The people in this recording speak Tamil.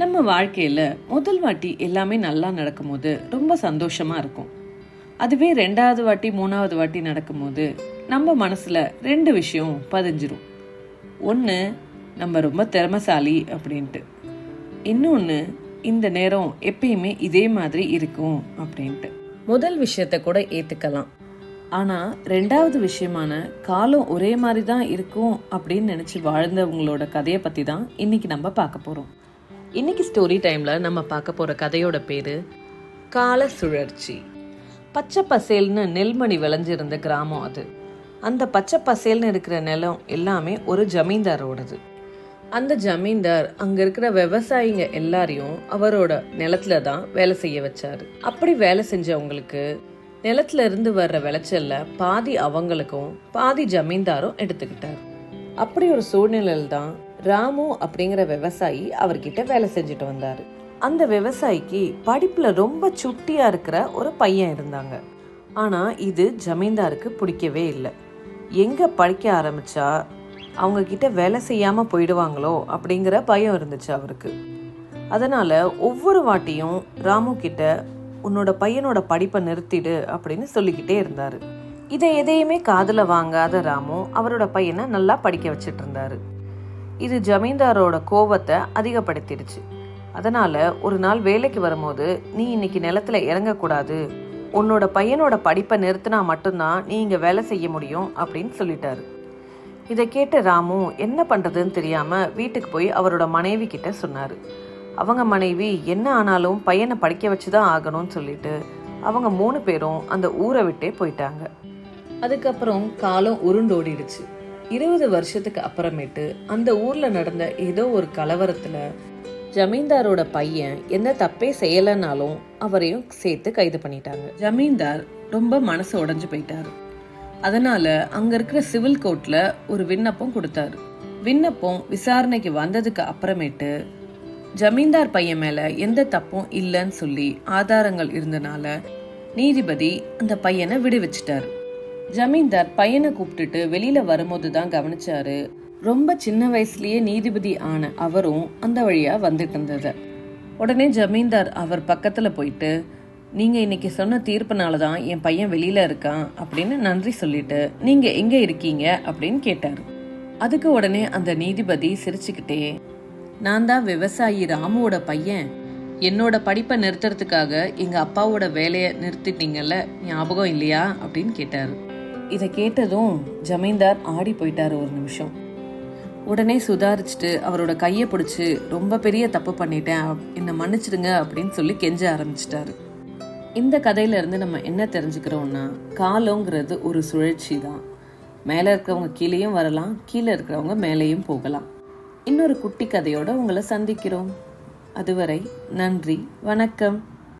நம்ம வாழ்க்கையில் முதல் வாட்டி எல்லாமே நல்லா நடக்கும்போது ரொம்ப சந்தோஷமாக இருக்கும். அதுவே ரெண்டாவது வாட்டி மூணாவது வாட்டி நடக்கும்போது நம்ம மனசில் ரெண்டு விஷயம் பதிஞ்சிரும். ஒன்று நம்ம ரொம்ப திறமசாலி அப்படின்ட்டு. இன்னொன்று இந்த நேரம் எப்பயுமே இதே மாதிரி இருக்கும் அப்படின்ட்டு. முதல் விஷயத்த கூட ஏற்றுக்கலாம் ஆனால் ரெண்டாவது விஷயமான காலம் ஒரே மாதிரி தான் இருக்கும் அப்படின்னு நினச்சி வாழ்ந்தவங்களோட கதையை பற்றி தான் இன்னைக்கு நம்ம பார்க்க போகிறோம் இன்னைக்கு ஸ்டோரி டைமில் நம்ம பார்க்க போகிற கதையோட பேர் கால சுழற்சி. பச்சை பசேல்னு நெல்மணி விளைஞ்சிருந்த கிராமம் அது. அந்த பச்சை பசேல்னு இருக்கிற நிலம் எல்லாமே ஒரு ஜமீன்தாரோடது. அந்த ஜமீன்தார் அங்க இருக்கிற விவசாயிங்க எல்லாரையும் அவரோட நிலத்துல தான் வேலை செய்ய வச்சாரு. அப்படி வேலை செஞ்சவங்களுக்கு நிலத்துல இருந்து வர்ற விளைச்சல்ல பாதி அவங்களுக்கும் பாதி ஜமீன்தாரும் எடுத்துக்கிட்டார். அப்படி ஒரு சூழ்நிலையில் தான் ராமு அப்படிங்கிற விவசாயி அவர்கிட்ட வேலை செஞ்சுட்டு வந்தார். அந்த விவசாயிக்கு படிப்பில் ரொம்ப சுட்டியாக இருக்கிற ஒரு பையன் இருந்தாங்க. ஆனால் இது ஜமீன்தாருக்கு பிடிக்கவே இல்லை. எங்கே படிக்க ஆரம்பித்தா அவங்கக்கிட்ட வேலை செய்யாமல் போயிடுவாங்களோ அப்படிங்கிற பயம் இருந்துச்சு அவருக்கு. அதனால் ஒவ்வொரு வாட்டியும் ராமு கிட்ட உன்னோட பையனோட படிப்பை நிறுத்திடு அப்படின்னு சொல்லிக்கிட்டே இருந்தார். இதை எதையுமே காதில் வாங்காத ராமு அவரோட பையனை நல்லா படிக்க வச்சுட்டு இருந்தாரு. இது ஜமீன்தாரோட கோவத்தை அதிகப்படுத்திடுச்சு. அதனால ஒரு நாள் வேலைக்கு வரும்போது நீ இன்னைக்கு நிலத்துல இறங்கக்கூடாது. உன்னோட பையனோட படிப்பை நிறுத்தினா மட்டும்தான் நீ இங்க வேலை செய்ய முடியும் அப்படின்னு சொல்லிட்டாரு. இதை கேட்டு ராமு என்ன பண்றதுன்னு தெரியாம வீட்டுக்கு போய் அவரோட மனைவி கிட்ட சொன்னாரு. அவங்க மனைவி என்ன ஆனாலும் பையனை படிக்க வச்சுதான் ஆகணும்னு சொல்லிட்டு அவங்க மூணு பேரும் அந்த ஊரை விட்டே போயிட்டாங்க. அதுக்கப்புறம் காலம் உருண்டோடிடுச்சு. இருபது வருஷத்துக்கு அப்புறமேட்டு அந்த ஊர்ல நடந்த ஏதோ ஒரு கலவரத்துல ஜமீன்தாரோட பையன் எந்த தப்பே செய்யலைனாலும் அவரையும் சேர்த்து கைது பண்ணிட்டாங்க. ஜமீன்தார் ரொம்ப மனசு உடைஞ்சு போயிட்டாரு. அதனால அங்க இருக்கிற சிவில் கோர்ட்ல ஒரு விண்ணப்பம் கொடுத்தாரு. விண்ணப்பம் விசாரணைக்கு வந்ததுக்கு அப்புறமேட்டு ஜமீன்தார் பையன் மேல எந்த தப்பும் இல்லைன்னு சொல்லி ஆதாரங்கள் இருந்தனால நீதிபதி அந்த பையனை விடுவிச்சிட்டாரு. ஜமீன்தார் பையனை கூப்பிட்டுட்டு வெளியில வரும்போது தான் கவனிச்சாரு. ரொம்ப சின்ன வயசுலயே நீதிபதி ஆன அவரும் அந்த வழியா வந்துட்டு இருந்தது. உடனே ஜமீன்தார் அவர் பக்கத்துல போயிட்டு நீங்க இன்னைக்கு சொன்ன தீர்ப்புனால தான் என் பையன் வெளியில இருக்கான் அப்படின்னு நன்றி சொல்லிட்டு நீங்க எங்க இருக்கீங்க? அப்படின்னு கேட்டாரு. அதுக்கு உடனே அந்த நீதிபதி சிரிச்சுக்கிட்டே நான் தான் விவசாயி ராமுவோட பையன். என்னோட படிப்பை நிறுத்துறதுக்காக எங்க அப்பாவோட வேலையை நிறுத்திட்டீங்கல்ல ஞாபகம் இல்லையா? அப்படின்னு கேட்டாரு. இதை கேட்டதும் ஜமீன்தார் ஆடி போயிட்டார் ஒரு நிமிஷம். உடனே சுதாரிச்சுட்டு அவரோட கையை பிடிச்சி ரொம்ப பெரிய தப்பு பண்ணிட்டேன். என்னை மன்னிச்சிடுங்க அப்படின்னு சொல்லி கெஞ்ச ஆரம்பிச்சிட்டாரு. இந்த கதையிலேருந்து நம்ம என்ன தெரிஞ்சுக்கிறோம்னா காலங்கிறது ஒரு சுழற்சி தான். மேலே இருக்கிறவங்க கீழேயும் வரலாம் கீழே இருக்கிறவங்க மேலேயும் போகலாம். இன்னொரு குட்டி கதையோடு உங்களை சந்திக்கிறோம். அதுவரை நன்றி வணக்கம்.